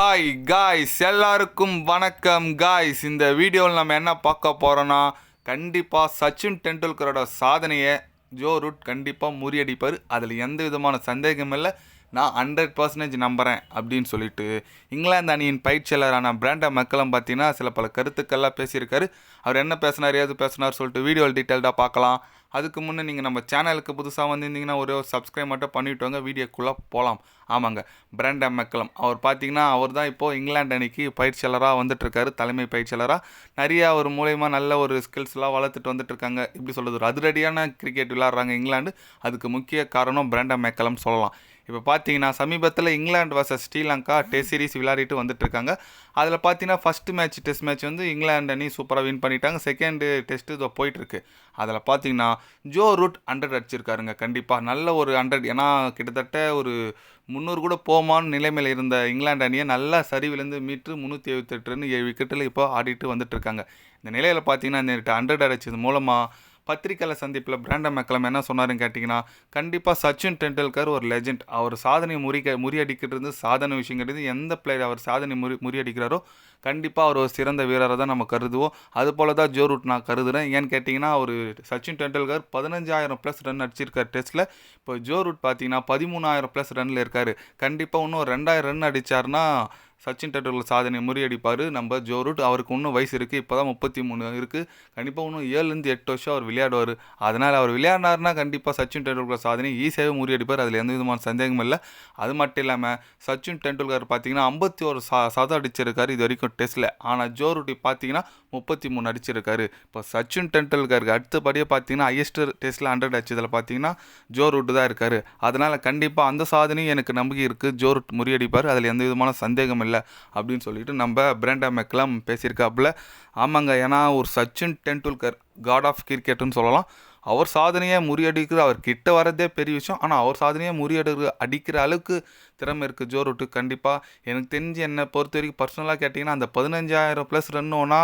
Hi guys எல்லாருக்கும் வணக்கம் guys இந்த வீடியோவில் நம்ம என்ன பார்க்க போகிறோன்னா கண்டிப்பாக சச்சின் டெண்டுல்கரோட சாதனையை ஜோ ரூட் கண்டிப்பாக முறியடிப்பார். அதில் எந்த விதமான சந்தேகமும் இல்லை. நான் ஹண்ட்ரட் பர்சன்டேஜ் நம்புகிறேன் அப்படின்னு சொல்லிட்டு இங்கிலாந்து அணியின் பயிற்சியாளரான பிராண்டா மக்களும் பார்த்தீங்கன்னா சில பல கருத்துக்கள்லாம் பேசியிருக்காரு. அவர் என்ன பேசினார் ஏது பேசினார் சொல்லிட்டு வீடியோவில் டீட்டெயில்டாக பார்க்கலாம். அதுக்கு முன்னே நீங்கள் நம்ம சேனலுக்கு புதுசாக வந்திருந்தீங்கன்னா ஒரே ஒரு சப்ஸ்கிரைப் மட்டும் பண்ணிவிட்டு வாங்க வீடியோக்குள்ளே போகலாம். ஆமாங்க. பிராண்ட் மெக்கலம் அவர் பார்த்தீங்கன்னா அவர் தான் இப்போது இங்கிலாந்து அணிக்கு பயிற்சியாளராக வந்துட்டுருக்காரு. தலைமை பயிற்சியாளராக நிறைய அவர் மூலயமா நல்ல ஒரு ஸ்கில்ஸ்லாம் வளர்த்துட்டு வந்துட்டுருக்காங்க. இப்படி சொல்கிறது ஒரு அதிரடியான கிரிக்கெட் விளாட்றாங்க இங்கிலாந்து. அதுக்கு முக்கிய காரணம் பிராண்ட் மெக்கலம் சொல்லலாம். இப்போ பார்த்தீங்கன்னா சமீபத்தில் England versus Sri Lanka test series விளையாடிட்டு வந்துட்டுருக்காங்க. அதில் பார்த்தீங்கன்னா ஃபஸ்ட்டு மேட்ச் டெஸ்ட் மேட்ச் வந்து இங்கிலாந்து அணி சூப்பராக வின் பண்ணிட்டாங்க. செகண்டு டெஸ்ட்டு இதோ போயிட்டுருக்கு. அதில் பார்த்தீங்கன்னா ஜோ ரூட் ஹண்ட்ரட் அடிச்சிருக்காருங்க. கண்டிப்பாக நல்ல ஒரு ஹண்ட்ரட் ஏன்னா கிட்டத்தட்ட ஒரு முந்நூறு கூட போமான்னு நிலைமையில் இருந்த இங்கிலாந்து அணியை நல்லா சரிவிலேருந்து மீட்டு முந்நூற்றி எழுபத்தெட்டுன்னு ஏழு விக்கெட்டில் இப்போ ஆடிட்டு வந்துட்டுருக்காங்க. இந்த நிலையில் பார்த்தீங்கன்னா இந்த ஹண்ட்ரட் அடிச்சது மூலமாக பத்திரிக்கையில் சந்திப்பில் பிராண்டம் மெக்கலம் என்ன சொன்னாருன்னு கேட்டிங்கன்னா கண்டிப்பாக சச்சின் டெண்டுல்கர் ஒரு லெஜெண்ட் அவர் சாதனை முறிக்க முறியடிக்கிறது சாதனை விஷயம் கிடையாது எந்த பிளேயர் அவர் சாதனை முறி முறியடிக்கிறாரோ கண்டிப்பாக அவர் ஒரு சிறந்த வீரரை தான் நம்ம கருதுவோம். அது போல தான் ஜோ ரூட் நான் கருதுகிறேன் ஏன்னு கேட்டிங்கன்னா அவர் சச்சின் டெண்டுல்கர் பதினஞ்சாயிரம் ப்ளஸ் ரன் அடிச்சிருக்கார் டெஸ்ட்டில் இப்போ ஜோ ரூட் பார்த்தீங்கன்னா பதிமூணாயிரம் ப்ளஸ் ரன்னில் இருக்கார். கண்டிப்பாக இன்னும் ஒரு ரெண்டாயிரம் ரன் அடித்தார்னா சச்சின் டெண்டுல்கர் சாதனை முறியடிப்பார். நம்ம ஜோ ரூட் அவருக்கு இன்னும் வயசு இருக்குது இப்போ தான் முப்பத்தி மூணு இருக்குது கண்டிப்பாக இன்னும் ஏழுலேருந்து எட்டு வருஷம் அவர் விளையாடுவார். அதனால் அவர் விளையாடினார்னா கண்டிப்பாக சச்சின் டெண்டுல்கர் சாதனை ஈஸியாகவே முறியடிப்பார். அதில் எந்த விதமான சந்தேகமும் இல்லை. அது மட்டும் இல்லாமல் சச்சின் டெண்டுல்கர் பார்த்தீங்கன்னா ஐம்பத்தி ஒரு சா சதம் அடிச்சிருக்காரு இது வரைக்கும் டெஸ்ட்டில் ஆனால் ஜோ ரூட்டி பார்த்தீங்கன்னா முப்பத்தி மூணு அடிச்சிருக்காரு. இப்போ சச்சின் டெண்டுல்கருக்கு அடுத்தபடியே பார்த்தீங்கன்னா ஹையஸ்ட் டெஸ்ட்டில் ஹண்ட்ரட் அடிச்சதில் பார்த்தீங்கன்னா ஜோ ரூட்டு தான் இருக்கார். அதனால் கண்டிப்பாக அந்த சாதனையும் எனக்கு நம்பிக்கை இருக்குது ஜோ ரூட் முறியடிப்பார். அதில் எந்த விதமான சந்தேகம் இல்லை. அப்படின்னு சொல்லிட்டு நம்ம பிராண்டா மெக்லாம் பேசியிருக்காப்புல. ஆமாங்க ஏன்னா ஒரு சச்சின் டெண்டுல்கர் காட் ஆஃப் கிரிக்கெட்டுன்னு சொல்லலாம். அவர் சாதனையை முறியடிக்கிறது அவர் கிட்ட வரதே பெரிய விஷயம். ஆனால் அவர் சாதனையை முறியடிக்கிற அடிக்கிற அளவுக்கு திறமை இருக்குது ஜோ ரூட்டு கண்டிப்பாக எனக்கு தெரிஞ்சு என்னை பொறுத்த வரைக்கும் பர்சனலாக கேட்டிங்கன்னா அந்த பதினஞ்சாயிரம் ப்ளஸ் ரன் ஒன்றா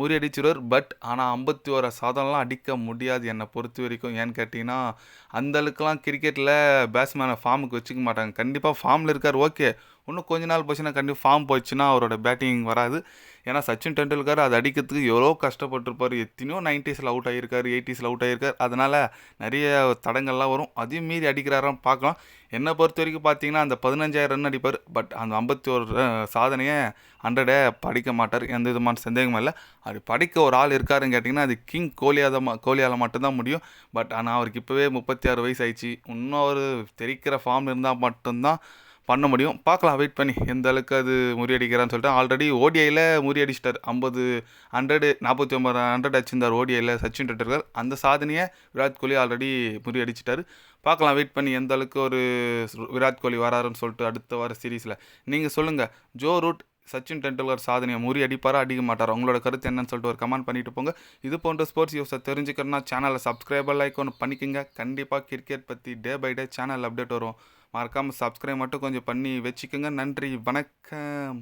முறியடிச்சிருவார். பட் ஆனால் ஐம்பத்தி ஓர சாதனம்லாம் அடிக்க முடியாது என்னை பொறுத்த வரைக்கும் ஏன்னு கேட்டிங்கன்னா அந்த அளவுக்குலாம் கிரிக்கெட்டில் பேட்ஸ்மேனை ஃபார்முக்கு வச்சுக்க மாட்டாங்க. கண்டிப்பாக ஃபார்மில் இருக்கார் ஓகே இன்னும் கொஞ்ச நாள் போச்சுன்னா கண்டிப்பாக ஃபார்ம் போச்சுன்னா அவரோட பேட்டிங் வராது. ஏன்னா சச்சின் டெண்டுல்கர் அது அடிக்கிறதுக்கு எவ்வளோ கஷ்டப்பட்டிருப்பார். எத்தனையோ நைன்ட்டீஸில் அவுட் ஆகியிருக்காரு எயிட்டிஸில் அவுட் ஆகியிருக்கார் அதனால் நிறைய தடங்கள்லாம் வரும். அதையும் மீறி அடிக்கிறாரான்னு பார்க்கலாம். என்னை பொறுத்த வரைக்கும் பார்த்தீங்கன்னா அந்த பதினஞ்சாயிரம் ரன் அடிப்பார். பட் அந்த ஐம்பத்தி ஒரு சாதனையை ஹண்ட்ரடே படிக்க மாட்டார். எந்த விதமான சந்தேகமும் இல்லை. அது படிக்க ஒரு ஆள் இருக்காருன்னு கேட்டிங்கன்னா அது கிங் கோலியாத கோலியால் மட்டும்தான் முடியும். பட் ஆனால் அவருக்கு இப்போவே முப்பத்தி ஆறு வயசு ஆயிடுச்சு. இன்னும் அவர் தெரிக்கிற ஃபார்ம் இருந்தால் மட்டும்தான் பண்ண முடியும். பார்க்கலாம் வெயிட் பண்ணி. எந்த அளவுக்கு அது முறியடிக்கிறான்னு சொல்லிட்டு ஆல்ரெடி ஓடிஐயில் முறியடிச்சிட்டார். ஐம்பது ஹண்ட்ரடு நாற்பத்தி ஒம்பது ஹண்ட்ரட் அடிச்சிருந்தார் ஓடிஐயில் சச்சின் டெண்டுல்கர். அந்த சாதனையை விராட் கோலி ஆல்ரெடி முறியடிச்சிட்டார். பார்க்கலாம் வெயிட் பண்ணி எந்த அளவுக்கு ஒரு விராட் கோலி வராருன்னு சொல்லிட்டு அடுத்த வார சீரீஸில் நீங்கள் சொல்லுங்கள் ஜோ ரூட் சச்சின் டெண்டுல்கர் சாதனையை முறி அடிப்பாரா? அடிக்க மாட்டார்? உங்களோட கருத்து என்னன்னு சொல்லிட்டு ஒரு கமெண்ட் பண்ணிட்டு போங்க. இது போன்ற ஸ்போர்ட்ஸ் யூஸை தெரிஞ்சுக்கணும்னா சேனலை சப்ஸ்கிரைபர் லைக் ஒன்று பண்ணிக்கோங்க. கண்டிப்பாக கிரிக்கெட் பற்றி day by day channel update வரும். மறக்காமல் சப்ஸ்கிரைப் மட்டும் கொஞ்சம் பண்ணி வச்சுக்கோங்க. நன்றி. வணக்கம்.